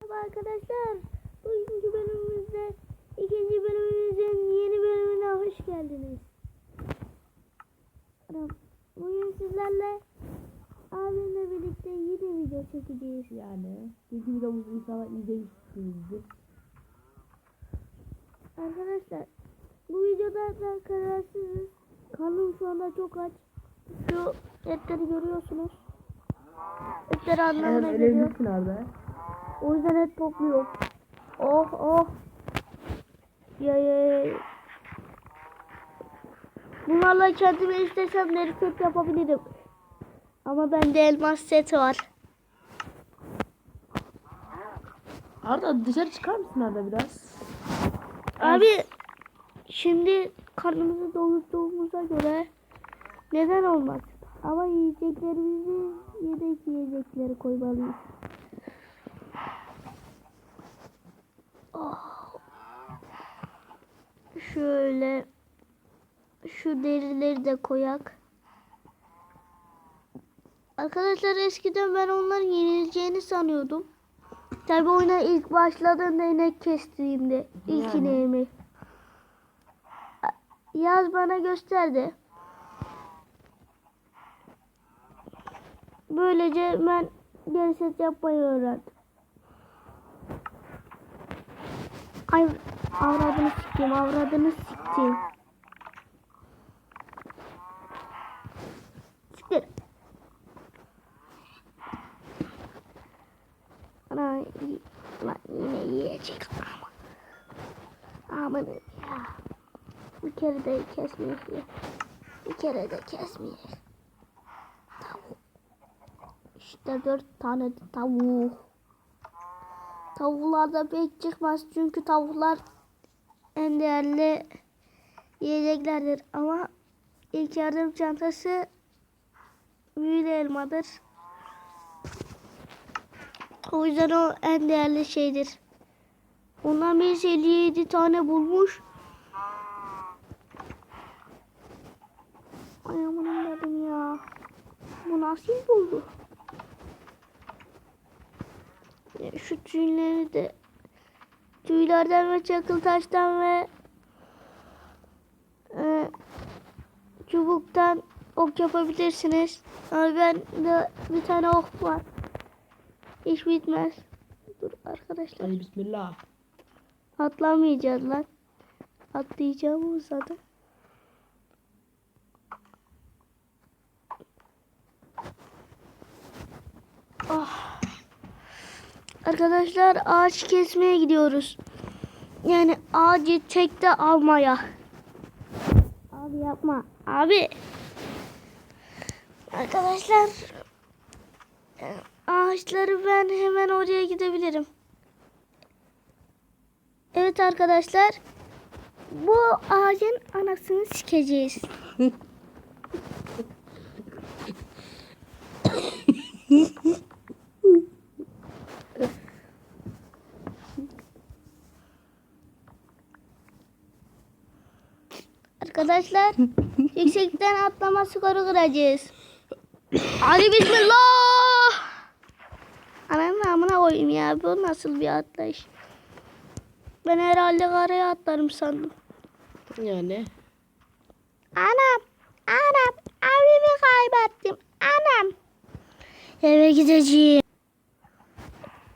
Merhaba arkadaşlar. Bugünkü bölümümüzde ikinci bölümümüzün yeni bölümüne hoş geldiniz. Bugün sizlerle abimle birlikte yeni video çekeceğiz. Yani dünkü videomuzu inşallah izlemişsinizdir. Arkadaşlar bu videoda ben kararsızız. Karnım şu anda çok aç. Şu etleri görüyorsunuz. Etleri anlamına geliyor. O yüzden et topluyor. Oh oh. Ya ya ya. Bunlarla kendime istesem set yapabilirim. Ama bende elmas set var. Arda dışarı çıkar mısın Arda biraz? Abi şimdi karnımızı doyurduğumuza göre neden olmaz? Ama yiyeceklerimizi yedek yiyecekleri koymalıyız. Oh. Şöyle şu derileri de koyak. Arkadaşlar eskiden ben onların yenileceğini sanıyordum. Tabi oyuna ilk başladığında inek kestiğimde ilk Yani. ineğimi. Yaz bana gösterdi. Böylece ben geri set yapmayı öğrendim. Ay avradını sikeyim avradını sikeyim. Siktir. Ana lan yine yiyecek ama. Aman ya. Bir kere de kesmeyek. ya. Bir kere de kesmeyek. Tavuk. İşte dört tane tavuk. Tavuklar da pek çıkmaz çünkü tavuklar en değerli yiyeceklerdir ama ilk yardım çantası büyülü elmadır. O yüzden o en değerli şeydir. Ondan birisi 57 tane bulmuş. Ay amanım dedim ya. Bu nasıl buldu? Ya Şu tüyleri de tüylerden ve çakıl taştan ve e, çubuktan ok yapabilirsiniz. Ama ben de bir tane ok var. Hiç bitmez. Dur arkadaşlar. Hadi bismillah. Atlamayacağız lan. Atlayacağımız zaten. Arkadaşlar ağaç kesmeye gidiyoruz. Yani ağacı tekte almaya. Abi yapma. Abi. Arkadaşlar e, ağaçları ben hemen oraya gidebilirim. Evet arkadaşlar. Bu ağacın anasını sikeceğiz. Arkadaşlar yüksekten atlama skoru kıracağız. Hadi bismillah. Ananın amına koyayım ya. Bu nasıl bir atlayış? Ben herhalde karaya atlarım sandım. Yani. Anam, anam, abimi kaybettim. Anam. Eve gideceğim.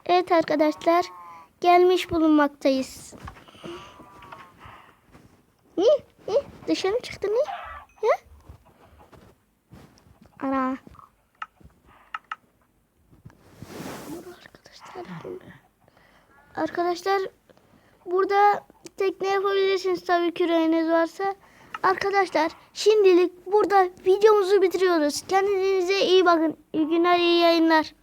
Evet arkadaşlar, gelmiş bulunmaktayız. Ne? Dışarı çıktı ne? Ya? Ana. Arkadaşlar, arkadaşlar burada tekne yapabilirsiniz tabii küreğiniz varsa. Arkadaşlar şimdilik burada videomuzu bitiriyoruz. Kendinize iyi bakın. İyi günler, iyi yayınlar.